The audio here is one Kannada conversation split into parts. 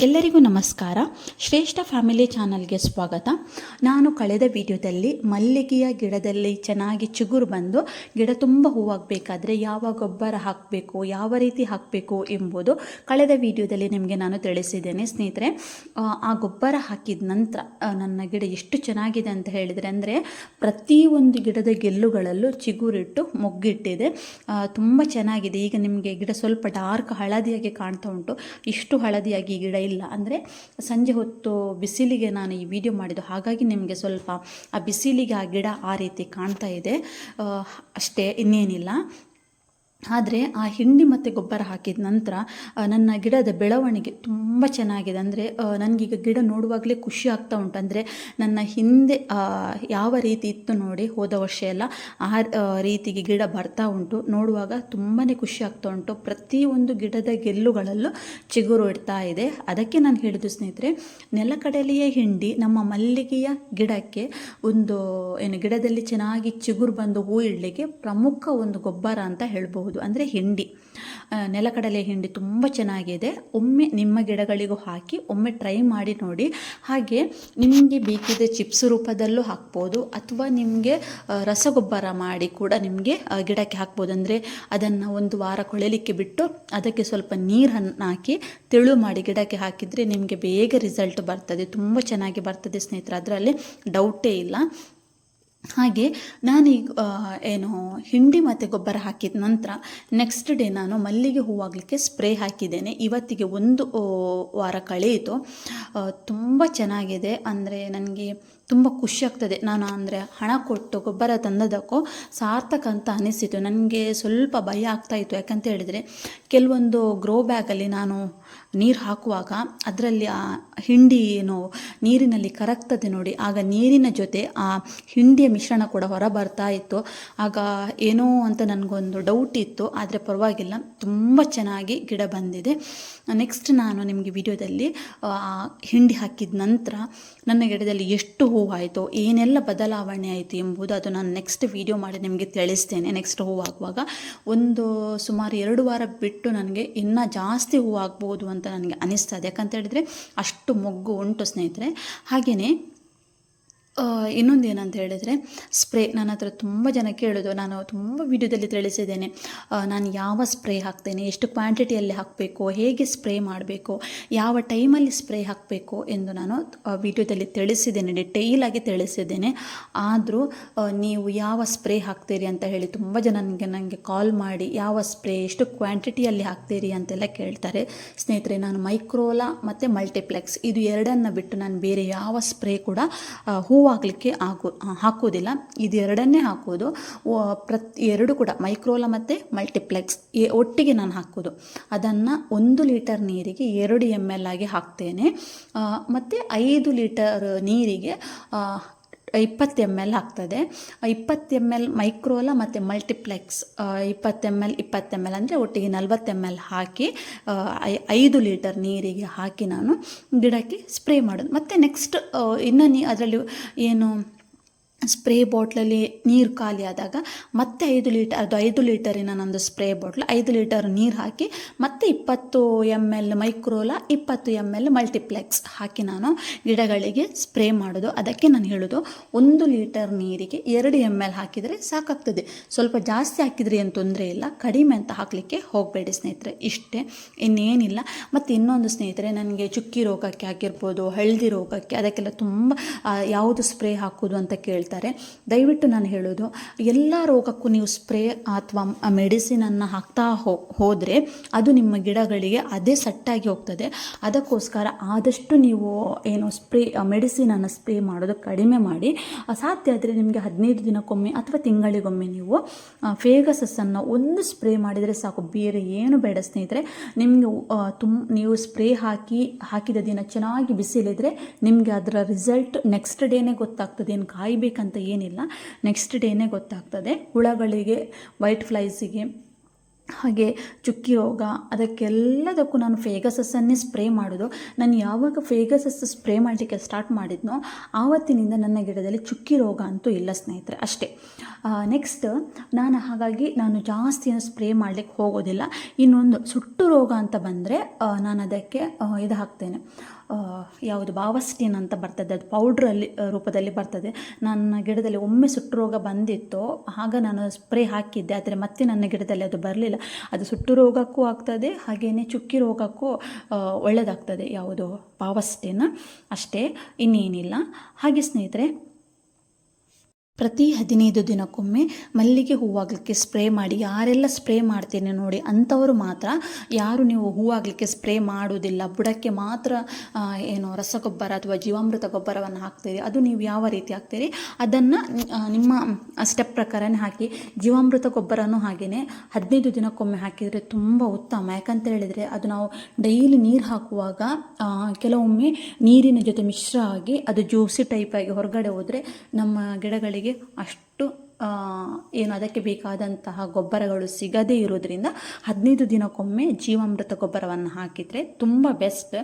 ಎಲ್ಲರಿಗೂ ನಮಸ್ಕಾರ. ಶ್ರೇಷ್ಠ ಫ್ಯಾಮಿಲಿ ಚಾನಲ್ಗೆ ಸ್ವಾಗತ. ನಾನು ಕಳೆದ ವಿಡಿಯೋದಲ್ಲಿ ಮಲ್ಲಿಗೆಯ ಗಿಡದಲ್ಲಿ ಚೆನ್ನಾಗಿ ಚಿಗುರು ಬಂದು ಗಿಡ ತುಂಬ ಹೂವಾಗಬೇಕಾದ್ರೆ ಯಾವ ಗೊಬ್ಬರ ಹಾಕಬೇಕು ಯಾವ ರೀತಿ ಹಾಕಬೇಕು ಎಂಬುದು ಕಳೆದ ವಿಡಿಯೋದಲ್ಲಿ ನಿಮಗೆ ನಾನು ತಿಳಿಸಿದ್ದೇನೆ. ಸ್ನೇಹಿತರೆ ಆ, ಗೊಬ್ಬರ ಹಾಕಿದ ನಂತರ ನನ್ನ ಗಿಡ ಎಷ್ಟು ಚೆನ್ನಾಗಿದೆ ಅಂತ ಹೇಳಿದರೆ ಅಂದರೆ ಪ್ರತಿಯೊಂದು ಗಿಡದ ಗೆಲ್ಲುಗಳಲ್ಲೂ ಚಿಗುರಿಟ್ಟು ಮೊಗ್ಗಿಟ್ಟಿದೆ. ತುಂಬ ಚೆನ್ನಾಗಿದೆ. ಈಗ ನಿಮಗೆ ಗಿಡ ಸ್ವಲ್ಪ ಡಾರ್ಕ್ ಹಳದಿಯಾಗಿ ಕಾಣ್ತಾ ಉಂಟು. ಇಷ್ಟು ಹಳದಿಯಾಗಿ ಗಿಡ ಇಲ್ಲ. ಅಂದರೆ ಸಂಜೆ ಹೊತ್ತು ಬಿಸಿಲಿಗೆ ನಾನು ಈ ವಿಡಿಯೋ ಮಾಡಿದ್ದು. ಹಾಗಾಗಿ ನಿಮಗೆ ಸ್ವಲ್ಪ ಆ ಬಿಸಿಲಿಗೆ ಆ ಗಿಡ ಆ ರೀತಿ ಕಾಣ್ತಾ ಇದೆ. ಅಷ್ಟೇ ಇನ್ನೇನಿಲ್ಲ. ಆದರೆ ಆ ಹಿಂಡಿ ಮತ್ತು ಗೊಬ್ಬರ ಹಾಕಿದ ನಂತರ ನನ್ನ ಗಿಡದ ಬೆಳವಣಿಗೆ ತುಂಬ ಚೆನ್ನಾಗಿದೆ. ಅಂದರೆ ನನಗೀಗ ಗಿಡ ನೋಡುವಾಗಲೇ ಖುಷಿ ಆಗ್ತಾ ಉಂಟು. ಅಂದರೆ, ನನ್ನ ಹಿಂದೆ ಯಾವ ರೀತಿ ಇತ್ತು ನೋಡಿ ಹೋದ ವರ್ಷ ಎಲ್ಲ ಆ ರೀತಿಗೆ ಗಿಡ ಬರ್ತಾ ಉಂಟು. ನೋಡುವಾಗ ತುಂಬಾ ಖುಷಿ ಆಗ್ತಾ ಉಂಟು. ಪ್ರತಿಯೊಂದು ಗಿಡದ ಗೆಲ್ಲುಗಳಲ್ಲೂ ಚಿಗುರು ಇಡ್ತಾ ಇದೆ. ಅದಕ್ಕೆ ನಾನು ಹೇಳಿದ್ದು ಸ್ನೇಹಿತರೆ ನೆಲಕಡಲೆಯ ಹಿಂಡಿ ನಮ್ಮ ಮಲ್ಲಿಗೆಯ ಗಿಡಕ್ಕೆ ಒಂದು ಏನು, ಗಿಡದಲ್ಲಿ ಚೆನ್ನಾಗಿ ಚಿಗುರು ಬಂದು ಹೂ ಇಡಲಿಕ್ಕೆ ಪ್ರಮುಖ ಒಂದು ಗೊಬ್ಬರ ಅಂತ ಹೇಳ್ಬೋದು ಅಂದರೆ ಹಿಂಡಿ. ನೆಲಕಡಲೆ ಹಿಂಡಿ ತುಂಬ ಚೆನ್ನಾಗಿದೆ. ಒಮ್ಮೆ ನಿಮ್ಮ ಗಿಡಗಳಿಗೂ ಹಾಕಿ ಒಮ್ಮೆ ಟ್ರೈ ಮಾಡಿ ನೋಡಿ. ಹಾಗೆ ನಿಮಗೆ ಬೇಕಿದ್ದ ಚಿಪ್ಸ್ ರೂಪದಲ್ಲೂ ಹಾಕ್ಬೋದು. ಅಥವಾ ನಿಮಗೆ ರಸಗೊಬ್ಬರ ಮಾಡಿ ಕೂಡ ನಿಮಗೆ ಗಿಡಕ್ಕೆ ಹಾಕ್ಬೋದು. ಅಂದರೆ ಅದನ್ನು ಒಂದು ವಾರ ಕೊಳೆಯಲಿಕ್ಕೆ ಬಿಟ್ಟು ಅದಕ್ಕೆ ಸ್ವಲ್ಪ ನೀರನ್ನು ಹಾಕಿ ತೆಳು ಮಾಡಿ ಗಿಡಕ್ಕೆ ಹಾಕಿದರೆ ನಿಮಗೆ ಬೇಗ ರಿಸಲ್ಟ್ ಬರ್ತದೆ. ತುಂಬ ಚೆನ್ನಾಗಿ ಬರ್ತದೆ ಸ್ನೇಹಿತರೆ. ಅದರಲ್ಲಿ ಡೌಟೇ ಇಲ್ಲ. ಹಾಗೆ ನಾನು ಈಗ ಏನು, ಹಿಂಡಿ ಮತ್ತು ಗೊಬ್ಬರ ಹಾಕಿದ ನಂತರ ನೆಕ್ಸ್ಟ್ ಡೇ ನಾನು ಮಲ್ಲಿಗೆ ಹೂವಾಗಲಿಕ್ಕೆ ಸ್ಪ್ರೇ ಹಾಕಿದ್ದೇನೆ. ಇವತ್ತಿಗೆ ಒಂದು ವಾರ ಕಳೆಯಿತು. ತುಂಬ ಚೆನ್ನಾಗಿದೆ. ಅಂದರೆ ನನಗೆ ತುಂಬ ಖುಷಿಯಾಗ್ತದೆ ನಾನು ಅಂದರೆ ಹಣ ಕೊಟ್ಟು ಗೊಬ್ಬರ ತಂದದಕ್ಕೂ ಸಾರ್ಥಕ ಅಂತ ಅನಿಸಿತು ನನಗೆ ಸ್ವಲ್ಪ ಭಯ ಆಗ್ತಾಯಿತ್ತು ಯಾಕಂತ ಹೇಳಿದರೆ ಕೆಲವೊಂದು ಗ್ರೋ ಬ್ಯಾಗಲ್ಲಿ ನಾನು ನೀರು ಹಾಕುವಾಗ ಅದರಲ್ಲಿ ಆ ಹಿಂಡಿ ಏನು ನೀರಿನಲ್ಲಿ ಕರಗ್ತದೆ ನೋಡಿ. ಆಗ ನೀರಿನ ಜೊತೆ ಆ ಹಿಂಡಿಯ ಮಿಶ್ರಣ ಕೂಡ ಹೊರ ಬರ್ತಾ ಇತ್ತು. ಆಗ ಏನೋ ಅಂತ ನನಗೊಂದು ಡೌಟ್ ಇತ್ತು. ಆದರೆ ಪರವಾಗಿಲ್ಲ. ತುಂಬ ಚೆನ್ನಾಗಿ ಗಿಡ ಬಂದಿದೆ. ನೆಕ್ಸ್ಟ್ ನಾನು ನಿಮಗೆ ವಿಡಿಯೋದಲ್ಲಿ ಹಿಂಡಿ ಹಾಕಿದ ನಂತರ ನನ್ನ ಗಿಡದಲ್ಲಿ ಎಷ್ಟು ಹೂವಾಯಿತು, ಏನೆಲ್ಲ ಬದಲಾವಣೆ ಆಯಿತು ಎಂಬುದು ಅದು ನಾನು ನೆಕ್ಸ್ಟ್ ವಿಡಿಯೋ ಮಾಡಿ ನಿಮಗೆ ತಿಳಿಸ್ತೇನೆ. ನೆಕ್ಸ್ಟ್ ಹೂವಾಗುವಾಗ ಒಂದು ಸುಮಾರು ಎರಡು ವಾರ ಬಿಟ್ಟು ನನಗೆ ಇನ್ನೂ ಜಾಸ್ತಿ ಹೂವಾಗ್ಬೋದು ಅಂತ ನನಗೆ ಅನಿಸ್ತದೆ. ಯಾಕಂತ ಹೇಳಿದರೆ ಅಷ್ಟು ಮೊಗ್ಗು ಉಂಟು ಸ್ನೇಹಿತರೆ. ಹಾಗೆಯೇ ಇನ್ನೊಂದು ಏನಂತ ಹೇಳಿದರೆ ಸ್ಪ್ರೇ ನನ್ನ ಹತ್ರ ತುಂಬ ಜನ ಕೇಳೋದು ನಾನು ತುಂಬ ವಿಡಿಯೋದಲ್ಲಿ ತಿಳಿಸಿದ್ದೇನೆ. ನಾನು ಯಾವ ಸ್ಪ್ರೇ ಹಾಕ್ತೇನೆ ಎಷ್ಟು ಕ್ವಾಂಟಿಟಿಯಲ್ಲಿ ಹಾಕಬೇಕು ಹೇಗೆ ಸ್ಪ್ರೇ ಮಾಡಬೇಕು ಯಾವ ಟೈಮಲ್ಲಿ ಸ್ಪ್ರೇ ಹಾಕಬೇಕು ಎಂದು ನಾನು ವಿಡಿಯೋದಲ್ಲಿ ತಿಳಿಸಿದ್ದೇನೆ ಡಿಟೇಲಾಗಿ ತಿಳಿಸಿದ್ದೇನೆ. ಆದರೂ ನೀವು ಯಾವ ಸ್ಪ್ರೇ ಹಾಕ್ತೀರಿ ಅಂತ ಹೇಳಿ ತುಂಬ ಜನ ನನಗೆ ನನಗೆ ಕಾಲ್ ಮಾಡಿ ಯಾವ ಸ್ಪ್ರೇ ಎಷ್ಟು ಕ್ವಾಂಟಿಟಿಯಲ್ಲಿ ಹಾಕ್ತೀರಿ ಅಂತೆಲ್ಲ ಕೇಳ್ತಾರೆ. ಸ್ನೇಹಿತರೆ ನಾನು ಮೈಕ್ರೋಲಾ ಮತ್ತು ಮಲ್ಟಿಪ್ಲೆಕ್ಸ್ ಇದು ಎರಡನ್ನು ಬಿಟ್ಟು ನಾನು ಬೇರೆ ಯಾವ ಸ್ಪ್ರೇ ಕೂಡ ಆ, ಹೂವಾಗಲಿಕ್ಕೆ ಹಾಕು ಹಾಕೋದಿಲ್ಲ ಇದೆರಡನ್ನೇ ಹಾಕೋದು ಪ್ರತಿ, ಎರಡು ಕೂಡ ಮೈಕ್ರೋಲ ಮತ್ತು ಮಲ್ಟಿಪ್ಲೆಕ್ಸ್ ಒಟ್ಟಿಗೆ ನಾನು ಹಾಕೋದು ಅದನ್ನು ಒಂದು ಲೀಟರ್ ನೀರಿಗೆ ಎರಡು ಎಂ ಆಗಿ ಹಾಕ್ತೇನೆ. ಮತ್ತು ಐದು ಲೀಟರ್ ನೀರಿಗೆ ಇಪ್ಪತ್ತು ಎಂ ಎಲ್ ಆಗ್ತದೆ. ಇಪ್ಪತ್ತು ಎಂ ಎಲ್ ಮೈಕ್ರೋಲ ಮತ್ತು ಮಲ್ಟಿಪ್ಲೆಕ್ಸ್ ಇಪ್ಪತ್ತು ಎಂ ಎಲ್ ಇಪ್ಪತ್ತು ಎಂ ಎಲ್ ಅಂದರೆ ಒಟ್ಟಿಗೆ ನಲ್ವತ್ತು ಎಂ ಎಲ್ ಹಾಕಿ ಐದು ಲೀಟರ್ ನೀರಿಗೆ ಹಾಕಿ ನಾನು ಗಿಡಕ್ಕೆ ಸ್ಪ್ರೇ ಮಾಡೋದು. ಮತ್ತು ನೆಕ್ಸ್ಟ್ ಇನ್ನು ನೀ ಅದರಲ್ಲಿ ಏನು ಸ್ಪ್ರೇ ಬಾಟ್ಲಲ್ಲಿ ನೀರು ಖಾಲಿ ಆದಾಗ ಮತ್ತೆ ಐದು ಲೀಟರ್ ಅದು ಐದು ಲೀಟರಿನ ನಂದು ಸ್ಪ್ರೇ ಬಾಟ್ಲ್, ಐದು ಲೀಟರ್ ನೀರು ಹಾಕಿ ಮತ್ತೆ ಇಪ್ಪತ್ತು ಎಂ ಎಲ್ ಮೈಕ್ರೋಲ, ಇಪ್ಪತ್ತು ಎಂ ಎಲ್ ಮಲ್ಟಿಪ್ಲೆಕ್ಸ್ ಹಾಕಿ ನಾನು ಗಿಡಗಳಿಗೆ ಸ್ಪ್ರೇ ಮಾಡೋದು. ಅದಕ್ಕೆ ನಾನು ಹೇಳೋದು, ಒಂದು ಲೀಟರ್ ನೀರಿಗೆ ಎರಡು ಎಂ ಎಲ್ ಹಾಕಿದರೆ ಸಾಕಾಗ್ತದೆ. ಸ್ವಲ್ಪ ಜಾಸ್ತಿ ಹಾಕಿದರೆ ಏನು ತೊಂದರೆ ಇಲ್ಲ, ಕಡಿಮೆ ಅಂತ ಹಾಕಲಿಕ್ಕೆ ಹೋಗಬೇಡಿ ಸ್ನೇಹಿತರೆ, ಇಷ್ಟೇ. ಇನ್ನೇನಿಲ್ಲ. ಮತ್ತು ಇನ್ನೊಂದು ಸ್ನೇಹಿತರೆ, ನನಗೆ ಚುಕ್ಕಿ ರೋಗಕ್ಕೆ ಆಗಿರ್ಬೋದು, ಹಳದಿ ರೋಗಕ್ಕೆ, ಅದಕ್ಕೆಲ್ಲ ತುಂಬ ಯಾವುದು ಸ್ಪ್ರೇ ಹಾಕೋದು ಅಂತ ಕೇಳ್ತಾರೆ ದಯವಿಟ್ಟು ನಾನು ಹೇಳೋದು ಎಲ್ಲ ರೋಗಕ್ಕೂ ನೀವು ಸ್ಪ್ರೇ ಅಥವಾ ಮೆಡಿಸಿನನ್ನು ಹಾಕ್ತಾ ಹೋ, ಹೋದರೆ ಅದು ನಿಮ್ಮ ಗಿಡಗಳಿಗೆ ಅದೇ ಸಟ್ಟಾಗಿ ಹೋಗ್ತದೆ. ಅದಕ್ಕೋಸ್ಕರ ಆದಷ್ಟು ನೀವು ಏನು ಸ್ಪ್ರೇ ಮೆಡಿಸಿನನ್ನು ಸ್ಪ್ರೇ ಮಾಡೋದು ಕಡಿಮೆ ಮಾಡಿ. ಸಾಧ್ಯ ಆದರೆ ನಿಮಗೆ ಹದಿನೈದು ದಿನಕ್ಕೊಮ್ಮೆ ಅಥವಾ ತಿಂಗಳಿಗೊಮ್ಮೆ ನೀವು ಫೇಗಸಸ್ಸನ್ನು ಒಂದು ಸ್ಪ್ರೇ ಮಾಡಿದರೆ ಸಾಕು. ಬೇರೆ ಏನು ಬೇಡ ಸ್ನೇಹಿತರೆ. ನಿಮಗೆ ತುಂಬ ನೀವು ಸ್ಪ್ರೇ ಹಾಕಿ, ಹಾಕಿದ ದಿನ ಚೆನ್ನಾಗಿ ಬಿಸಿಲಿದ್ರೆ ನಿಮಗೆ ಅದರ ರಿಸಲ್ಟ್ ನೆಕ್ಸ್ಟ್ ಡೇನೇ ಗೊತ್ತಾಗ್ತದೆ. ಏನು ಕಾಯಬೇಕಂತ ಏನಿಲ್ಲ. ನೆಕ್ಸ್ಟ್ ಡೇನೇ ಗೊತ್ತಾಗ್ತದೆ. ಹುಳಗಳಿಗೆ ವೈಟ್ ಫ್ಲೈಸಿಗೆ ಹಾಗೆ ಚುಕ್ಕಿ ರೋಗ, ಅದಕ್ಕೆಲ್ಲದಕ್ಕೂ ನಾನು ಫೇಗಸಸ್ಸನ್ನೇ ಸ್ಪ್ರೇ ಮಾಡೋದು. ನಾನು ಯಾವಾಗ ಫೇಗಸಸ್ ಸ್ಪ್ರೇ ಮಾಡಲಿಕ್ಕೆ ಸ್ಟಾರ್ಟ್ ಮಾಡಿದ್ನೋ, ಆವತ್ತಿನಿಂದ ನನ್ನ ಗಿಡದಲ್ಲಿ ಚುಕ್ಕಿ ರೋಗ ಅಂತೂ ಇಲ್ಲ ಸ್ನೇಹಿತರೆ, ಅಷ್ಟೇ. ನೆಕ್ಸ್ಟ್ ನಾನು ಹಾಗಾಗಿ ನಾನು ಜಾಸ್ತಿ ಸ್ಪ್ರೇ ಮಾಡಲಿಕ್ಕೆ ಹೋಗೋದಿಲ್ಲ. ಇನ್ನೊಂದು ಸುಟ್ಟು ರೋಗ ಅಂತ ಬಂದರೆ ನಾನು ಅದಕ್ಕೆ ಇದು ಹಾಕ್ತೇನೆ. ಯಾವುದು ಬಾವಸ್ಟಿನ್ ಅಂತ ಬರ್ತದೆ. ಅದು ಪೌಡ್ರಲ್ಲಿ ರೂಪದಲ್ಲಿ ಬರ್ತದೆ. ನನ್ನ ಗಿಡದಲ್ಲಿ ಒಮ್ಮೆ ಸುಟ್ಟು ರೋಗ ಬಂದಿತ್ತು, ಆಗ ನಾನು ಸ್ಪ್ರೇ ಹಾಕಿದ್ದೆ. ಆದರೆ ಮತ್ತೆ ನನ್ನ ಗಿಡದಲ್ಲಿ ಅದು ಬರಲಿಲ್ಲ. ಅದು ಸುಟ್ಟು ರೋಗಕ್ಕೂ ಆಗ್ತದೆ, ಹಾಗೆಯೇ ಚುಕ್ಕಿ ರೋಗಕ್ಕೂ ಒಳ್ಳೆಯದಾಗ್ತದೆ ಯಾವುದು ಪಾವಸ್ಟಿನ್ ಅಷ್ಟೇ, ಇನ್ನೇನಿಲ್ಲ. ಹಾಗೆ ಸ್ನೇಹಿತರೆ ಪ್ರತಿ ಹದಿನೈದು ದಿನಕ್ಕೊಮ್ಮೆ ಮಲ್ಲಿಗೆ ಹೂವಾಗಲಿಕ್ಕೆ ಸ್ಪ್ರೇ ಮಾಡಿ, ಯಾರೆಲ್ಲ ಸ್ಪ್ರೇ ಮಾಡ್ತೇನೆ ನೋಡಿ ಅಂಥವರು ಮಾತ್ರ. ಯಾರು ನೀವು ಹೂವಾಗಲಿಕ್ಕೆ ಸ್ಪ್ರೇ ಮಾಡೋದಿಲ್ಲ ಬುಡಕ್ಕೆ ಮಾತ್ರ ಏನು ರಸಗೊಬ್ಬರ ಅಥವಾ ಜೀವಾಮೃತ ಗೊಬ್ಬರವನ್ನು ಹಾಕ್ತೀರಿ, ಅದು ನೀವು ಯಾವ ರೀತಿ ಹಾಕ್ತೀರಿ, ಅದನ್ನು ನಿಮ್ಮ ಸ್ಟೆಪ್ ಪ್ರಕಾರನೇ ಹಾಕಿ. ಜೀವಾಮೃತ ಗೊಬ್ಬರನೂ ಹಾಗೆಯೇ ಹದಿನೈದು ದಿನಕ್ಕೊಮ್ಮೆ ಹಾಕಿದರೆ ತುಂಬ ಉತ್ತಮ. ಯಾಕಂತ ಹೇಳಿದರೆ ಅದು ನಾವು ಡೈಲಿ ನೀರು ಹಾಕುವಾಗ ಕೆಲವೊಮ್ಮೆ ನೀರಿನ ಜೊತೆ ಮಿಶ್ರ ಆಗಿ ಅದು ಜ್ಯೂಸಿ ಆಗಿ ಹೊರಗಡೆ ಹೋದರೆ ನಮ್ಮ ಗಿಡಗಳಿಗೆ ಅಷ್ಟು ಏನು ಅದಕ್ಕೆ ಬೇಕಾದಂತಹ ಗೊಬ್ಬರಗಳು ಸಿಗದೇ ಇರೋದ್ರಿಂದ ಹದಿನೈದು ದಿನಕ್ಕೊಮ್ಮೆ ಜೀವಾಮೃತ ಗೊಬ್ಬರವನ್ನು ಹಾಕಿದರೆ ತುಂಬ ಬೆಸ್ಟ್.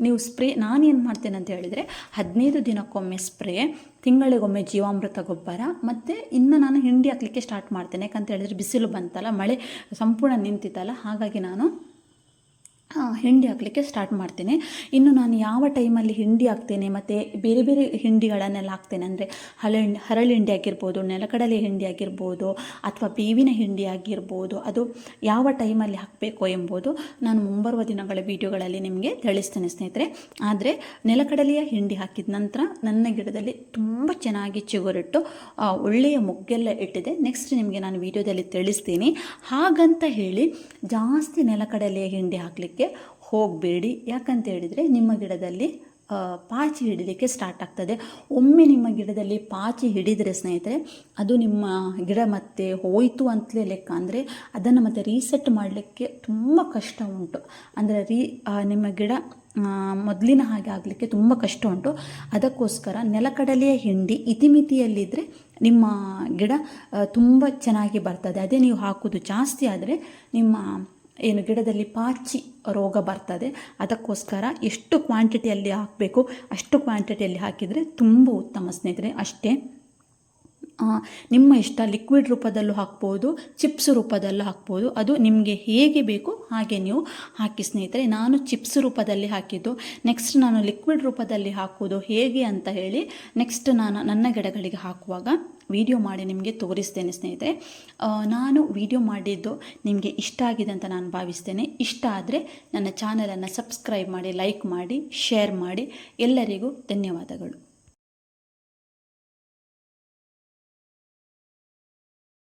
ನೀವು ಸ್ಪ್ರೇ, ನಾನೇನು ಮಾಡ್ತೇನೆ ಅಂತ ಹೇಳಿದರೆ ಹದಿನೈದು ದಿನಕ್ಕೊಮ್ಮೆ ಸ್ಪ್ರೇ, ತಿಂಗಳಿಗೊಮ್ಮೆ ಜೀವಾಮೃತ ಗೊಬ್ಬರ, ಮತ್ತು ಇನ್ನು ನಾನು ಹಿಂಡಿ ಹಾಕ್ಲಿಕ್ಕೆ ಸ್ಟಾರ್ಟ್ ಮಾಡ್ತೇನೆ. ಯಾಕಂತ ಹೇಳಿದರೆ ಬಿಸಿಲು ಬಂತಲ್ಲ, ಮಳೆ ಸಂಪೂರ್ಣ ನಿಂತಿತ್ತಲ್ಲ, ಹಾಗಾಗಿ ನಾನು ಹಿಂಡಿ ಹಾಕಲಿಕ್ಕೆ ಸ್ಟಾರ್ಟ್ ಮಾಡ್ತೇನೆ. ಇನ್ನು ನಾನು ಯಾವ ಟೈಮಲ್ಲಿ ಹಿಂಡಿ ಹಾಕ್ತೇನೆ, ಮತ್ತು ಬೇರೆ ಬೇರೆ ಹಿಂಡಿಗಳನ್ನೆಲ್ಲ ಹಾಕ್ತೇನೆ ಅಂದರೆ ಹಳೆ ಹರಳು ಹಿಂಡಿ ಆಗಿರ್ಬೋದು ನೆಲಕಡಲೆ ಹಿಂಡಿ ಆಗಿರ್ಬೋದು ಅಥವಾ ಬೇವಿನ ಹಿಂಡಿ ಆಗಿರ್ಬೋದು ಅದು ಯಾವ ಟೈಮಲ್ಲಿ ಹಾಕಬೇಕು ಎಂಬುದು ನಾನು ಮುಂಬರುವ ದಿನಗಳ ವಿಡಿಯೋಗಳಲ್ಲಿ ನಿಮಗೆ ತಿಳಿಸ್ತೇನೆ ಸ್ನೇಹಿತರೆ. ಆದರೆ ನೆಲಕಡಲೆಯ ಹಿಂಡಿ ಹಾಕಿದ ನಂತರ ನನ್ನ ಗಿಡದಲ್ಲಿ ತುಂಬ ಚೆನ್ನಾಗಿ ಚಿಗುರಿಟ್ಟು ಒಳ್ಳೆಯ ಮೊಗ್ಗೆಲ್ಲ ಇಟ್ಟಿದೆ. ನೆಕ್ಸ್ಟ್ ನಿಮಗೆ ನಾನು ವಿಡಿಯೋದಲ್ಲಿ ತಿಳಿಸ್ತೀನಿ. ಹಾಗಂತ ಹೇಳಿ ಜಾಸ್ತಿ ನೆಲಕಡಲೆಯ ಹಿಂಡಿ ಹಾಕಲಿಕ್ಕೆ ಹೋಗಬೇಡಿ. ಯಾಕಂತ ಹೇಳಿದರೆ ನಿಮ್ಮ ಗಿಡದಲ್ಲಿ ಪಾಚಿ ಹಿಡಿಲಿಕ್ಕೆ ಸ್ಟಾರ್ಟ್ ಆಗ್ತದೆ. ಒಮ್ಮೆ ನಿಮ್ಮ ಗಿಡದಲ್ಲಿ ಪಾಚಿ ಹಿಡಿದರೆ ಸ್ನೇಹಿತರೆ, ಅದು ನಿಮ್ಮ ಗಿಡ ಮತ್ತೆ ಹೋಯಿತು ಅಂತಲೇ ಲೆಕ್ಕ. ಅಂದರೆ ಅದನ್ನು ಮತ್ತೆ ರೀಸೆಟ್ ಮಾಡಲಿಕ್ಕೆ ತುಂಬ ಕಷ್ಟ ಉಂಟು. ಅಂದರೆ ರೀ ನಿಮ್ಮ ಗಿಡ ಮೊದಲಿನ ಹಾಗೆ ಆಗಲಿಕ್ಕೆ ತುಂಬ ಕಷ್ಟ ಉಂಟು. ಅದಕ್ಕೋಸ್ಕರ ನೆಲಕಡಲೆಯ ಹಿಂಡಿ ಇತಿಮಿತಿಯಲ್ಲಿದ್ದರೆ ನಿಮ್ಮ ಗಿಡ ತುಂಬ ಚೆನ್ನಾಗಿ ಬರ್ತದೆ. ಅದೇ ನೀವು ಹಾಕೋದು ಜಾಸ್ತಿ ಆದರೆ ನಿಮ್ಮ ಏನು ಗಿಡದಲ್ಲಿ ಪಾಚಿ ರೋಗ ಬರ್ತದೆ, ಅದಕ್ಕೋಸ್ಕರ ಎಷ್ಟು ಕ್ವಾಂಟಿಟಿಯಲ್ಲಿ ಹಾಕಬೇಕು, ಅಷ್ಟು ಕ್ವಾಂಟಿಟಿಯಲ್ಲಿ ಹಾಕಿದರೆ ತುಂಬ ಉತ್ತಮ ಸ್ನೇಹಿತರೆ. ಅಷ್ಟೇ ನಿಮ್ಮ ಇಷ್ಟ ಲಿಕ್ವಿಡ್ ರೂಪದಲ್ಲೂ ಹಾಕ್ಬೋದು, ಚಿಪ್ಸ್ ರೂಪದಲ್ಲೂ ಹಾಕ್ಬೋದು, ಅದು ನಿಮಗೆ ಹೇಗೆ ಬೇಕು ಹಾಗೆ ನೀವು ಹಾಕಿ ಸ್ನೇಹಿತರೆ. ನಾನು ಚಿಪ್ಸ್ ರೂಪದಲ್ಲಿ ಹಾಕಿದ್ದು, ನೆಕ್ಸ್ಟ್ ನಾನು ಲಿಕ್ವಿಡ್ ರೂಪದಲ್ಲಿ ಹಾಕೋದು ಹೇಗೆ ಅಂತ ಹೇಳಿ, ನೆಕ್ಸ್ಟ್ ನಾನು ನನ್ನ ಗಿಡಗಳಿಗೆ ಹಾಕುವಾಗ ವಿಡಿಯೋ ಮಾಡಿ ನಿಮಗೆ ತೋರಿಸ್ತೇನೆ ಸ್ನೇಹಿತರೆ. ನಾನು ವಿಡಿಯೋ ಮಾಡಿದ್ದು ನಿಮಗೆ ಇಷ್ಟ ಆಗಿದೆ ಅಂತ ನಾನು ಭಾವಿಸ್ತೇನೆ. ಇಷ್ಟ ಆದರೆ ನನ್ನ ಚಾನಲನ್ನು ಸಬ್ಸ್ಕ್ರೈಬ್ ಮಾಡಿ, ಲೈಕ್ ಮಾಡಿ, ಶೇರ್ ಮಾಡಿ. ಎಲ್ಲರಿಗೂ ಧನ್ಯವಾದಗಳು.